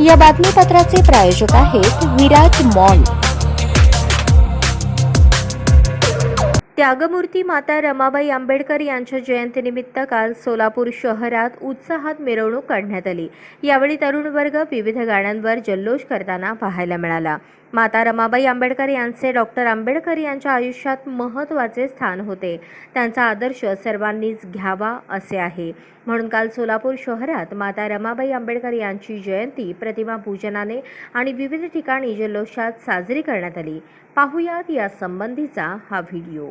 या बातमीपत्राचे प्रायोजक आहेत विराज मॉल. त्यागमूर्ती माता रमाबाई आंबेडकर यांच्या जयंतीनिमित्त काल सोलापूर शहरात उत्साहात मिरवणूक काढण्यात आली. यावेळी तरुण वर्ग विविध गाण्यांवर जल्लोष करताना पाहायला मिळाला. माता रमाबाई आंबेडकर यांचे डॉक्टर आंबेडकर यांच्या आयुष्यात महत्त्वाचे स्थान होते. त्यांचा आदर्श सर्वांनीच घ्यावा असे आहे. म्हणून काल सोलापूर शहरात माता रमाबाई आंबेडकर यांची जयंती प्रतिमा पूजनाने आणि विविध ठिकाणी जल्लोषात साजरी करण्यात आली. पाहुयात या संबंधीचा हा व्हिडिओ.